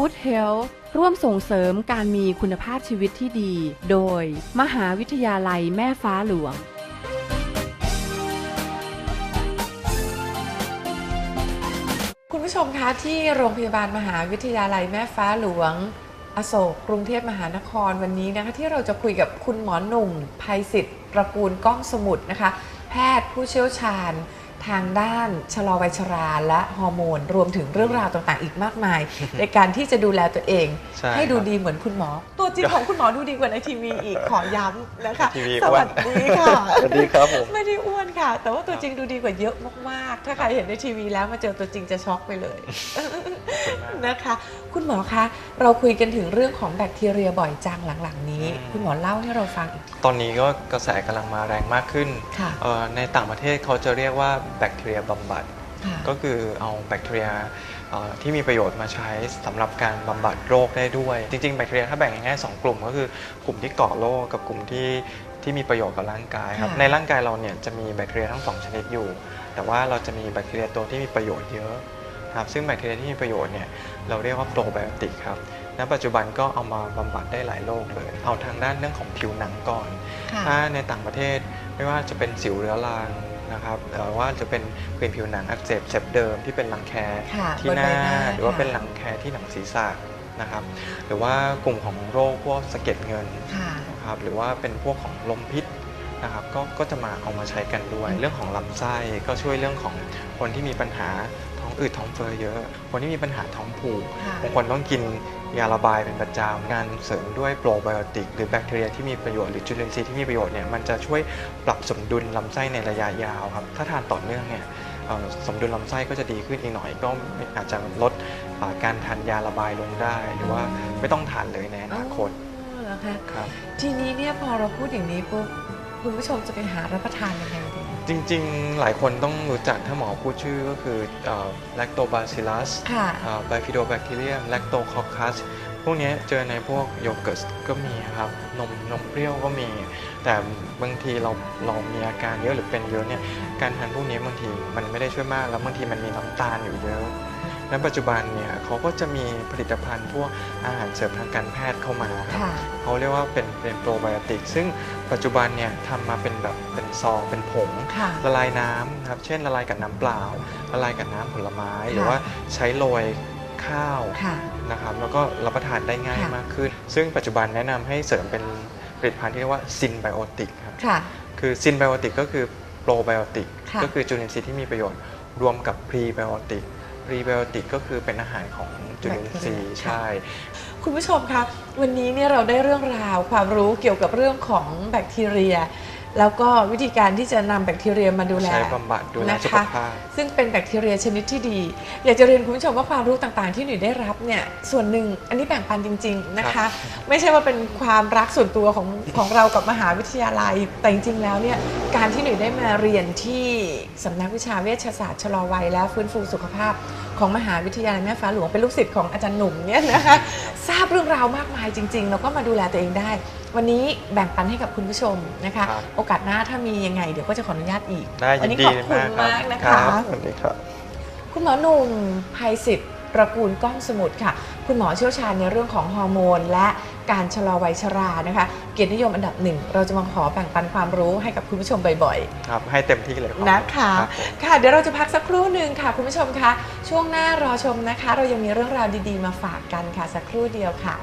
Good Health ร่วมส่งเสริมการมีคุณภาพชีวิตที่ดี โดย มหาวิทยาลัยแม่ฟ้าหลวง คุณผู้ชมคะที่โรงพยาบาลมหาวิทยาลัยแม่ฟ้าหลวง อโศกกรุงเทพมหานครวันนี้นะคะที่เราจะคุยกับคุณหมอหนุ่มภัยศิษฐ์ตระกูลก้องสมุทรนะคะ แพทย์ผู้เชี่ยวชาญ ทางด้านชะลอวัยชราและฮอร์โมน รวมถึงเรื่องราวต่างๆ อีกมากมาย ในการที่จะดูแลตัวเอง ใช่ให้ดูครับดีเหมือนคุณหมอ ตัวจริงของคุณหมอดูดีกว่าในทีวีอีกขอย้ำนะคะ ทีวีสอ้ววัน สดีค่ะ สวัสดีครับผม ไม่ได้อ้วนค่ะ แต่ว่าตัวจริงดูดีกว่าเยอะมากๆ ถ้าใครเห็นในทีวีแล้วมาเจอตัวจริงจะช็อกไปเลยนะคะ คุณหมอคะ เราคุยกันถึงเรื่องของแบคทีเรียบ่อยจังหลังๆ นี้ อืม คุณหมอเล่าให้เราฟังอีกทีตอนนี้ก็กระแสกำลังมาแรงมากขึ้นค่ะ เอ่อในต่างประเทศเขาจะเรียกว่าแบคทีเรียบำบัดค่ะก็คือเอาแบคทีเรียเอ่อที่มีประโยชน์มาใช้สำหรับการบำบัดโรคได้ด้วย จริงๆแบคทีเรียถ้าแบ่งง่ายๆสองกลุ่ม ก็คือกลุ่มที่ก่อโรคกับกลุ่มที่ที่มีประโยชน์กับร่างกายครับค่ะในร่างกายเราเนี่ยจะมีแบคทีเรียทั้งสองชนิดอยู่ แต่ว่าเราจะมีแบคทีเรียตัวที่มีประโยชน์เยอะครับซึ่งแบคทีเรียที่มีประโยชน์เนี่ยเราเรียกว่าโปรไบโอติกครับณปัจจุบันก็เอามาบำบัดได้หลายโรคเลย เอาทางด้านเรื่องของผิวหนังก่อนค่ะถ้าในต่างประเทศไม่ว่าจะเป็นสิวเรื้อรัง นะครับหรือว่าจะเป็นผื่นผิวหนังอักเสบเสบเดิมที่เป็นรังแคค่ะที่บนหใบน้าหน้าหรือว่าค่ะ เป็นรังแคที่หนังศีรษะนะครับ หรือว่ากลุ่มของโรคพวกสะเก็ดเงิน ค่ะ นะครับหรือว่าเป็นพวกของลมพิษนะครับก็ก็จะมาเอามาใช้กันด้วยอืมเรื่องของลำไส้ก็ช่วยเรื่องของคนที่มีปัญหาท้ องอืดท้องเฟ้อเยอะ คนที่มีปัญหาท้องผูกค่ะบางคนต้องกินยาระบายเป็นประจำการเสริมด้วยโปรไบโอติก หรือแบคทีเรียที่มีประโยชน์หรือจุลินทรีย์ที่มีประโยชน์เนี่ยมันจะช่วยปรับสมดุลลำไส้ในระยะยาวครับ ถ้าทานต่อเนื่องเนี่ยเอ่อสมดุลลำไส้ก็จะดีขึ้นอีกหน่อย ก็อาจจะลดอ่าการทานยาระบายลงได้ หรือว่าไม่ต้องทานเลยในอนาคตอ๋อเหรอคะครับทีนี้เนี่ยพอเราพูดอย่างนี้ปุ๊บคุณผู้ชมจะไปหารับประทานยังไงดี จริงๆ หลายคนต้องรู้จักถ้าหมอพูดชื่อก็คือแลคโตบาซิลัสค่ะไบฟิโดแบคทีเรียมแลคโตคอคัสพวกเนี้ยเจอในพวกโยเกิร์ตก็มีครับ นมนมเปรี้ยวก็มี แต่บางทีเราเรามีอาการเยอะหรือเป็นเยอะเนี่ย การทานพวกนี้บางทีมันไม่ได้ช่วยมาก แล้วบางทีมันมีน้ำตาลอยู่เยอะ และปัจจุบันเนี่ยเขาก็จะมีผลิตภัณฑ์พวกอาหารเสริมทางการแพทย์เข้ามาครับค่ะ เขาเรียกว่าเป็นเป็นโปรไบโอติกซึ่งปัจจุบันเนี่ยทำมาเป็นแบบเป็นซองเป็นผง ค่ะ ละลายน้ำนะครับ เช่นละลายกับน้ำเปล่า ละลายกับน้ำผลไม้ค่ะหรือว่าใช้โรยข้าวค่ะ นะครับ แล้วก็รับประทานได้ง่ายค่ะ มากขึ้น ซึ่งปัจจุบันแนะนำให้เสริมเป็นผลิตภัณฑ์ที่เรียกว่าซินไบโอติกครับ ค่ะ คือซินไบโอติกก็คือโปรไบโอติกค่ะก็คือจุลินทรีย์ที่มีประโยชน์รวมกับพรีไบโอติกพ รีไบโอติกก็คือเป็นอาหารของจุลินทรีย์แบคทีเรียใช่ คุณผู้ชมคะวันนี้เนี่ยเราได้เรื่องราวความรู้เกี่ยวกับเรื่องของแบคทีเรีย แล้วก็วิธีการที่จะนำแบคทีเรียมาดูแลใช้บำบัดดูแลนะสุขคะภาพ ซึ่งเป็นแบคทีเรียชนิดที่ดี อยากจะเรียนคุณผู้ชมว่าความรู้ต่างๆ ที่หนูได้รับเนี่ยส่วนหนึ่งอันนี้แบ่งปันจริง ๆนะคะครับไม่ใช่ว่าเป็นความรักส่วนตัวของของเรากับมหาวิทยาลัย แต่จริงๆแล้วเนี่ยการที่หนูได้มาเรียนที่สำนักวิชาเวชศาสตร์ชะลอวัยและฟื้นฟูสุขภาพ ของมหาวิทยาลัยแม่ฟ้าหลวงเป็นลูกศิษย์ของอาจารย์หนุ่มเนี่ยนะคะทราบเรื่องราวมากมายจริง ๆ แล้วก็มาดูแลตัวเองได้ วันนี้แบ่งปันให้กับคุณผู้ชมนะคะ ครับ โอกาสหน้าถ้ามียังไงเดี๋ยวก็จะขออนุญาตอีก ได้วัยินนี้ดีขอบคุณมากมากนะครัคะบสวัสดีครับ คุณหมอหนุ่มภัยศิษฐ์ตระกูลก้องสมุทรค่ะ คุณหมอเชี่ยวชาญในเรื่องของฮอร์โมน และการชะลอวัยชรานะคะ เกียรตินิยมอันดับหนึ่ง เราจะมาขอแบ่งปันความรู้ให้กับคุณผู้ชมบ่อยครับ ให้เต็มที่เลยครับๆ นะคะ รับผมค่ะ เดี๋ยวเราจะพักสักครู่หนึ่งค่ะ คุณผู้ชมคะ ช่วงหน้ารอชมนะคะ เรายังมีเรื่องราวดีๆ มาฝากกันค่ะสักครู่เดียวค่ะ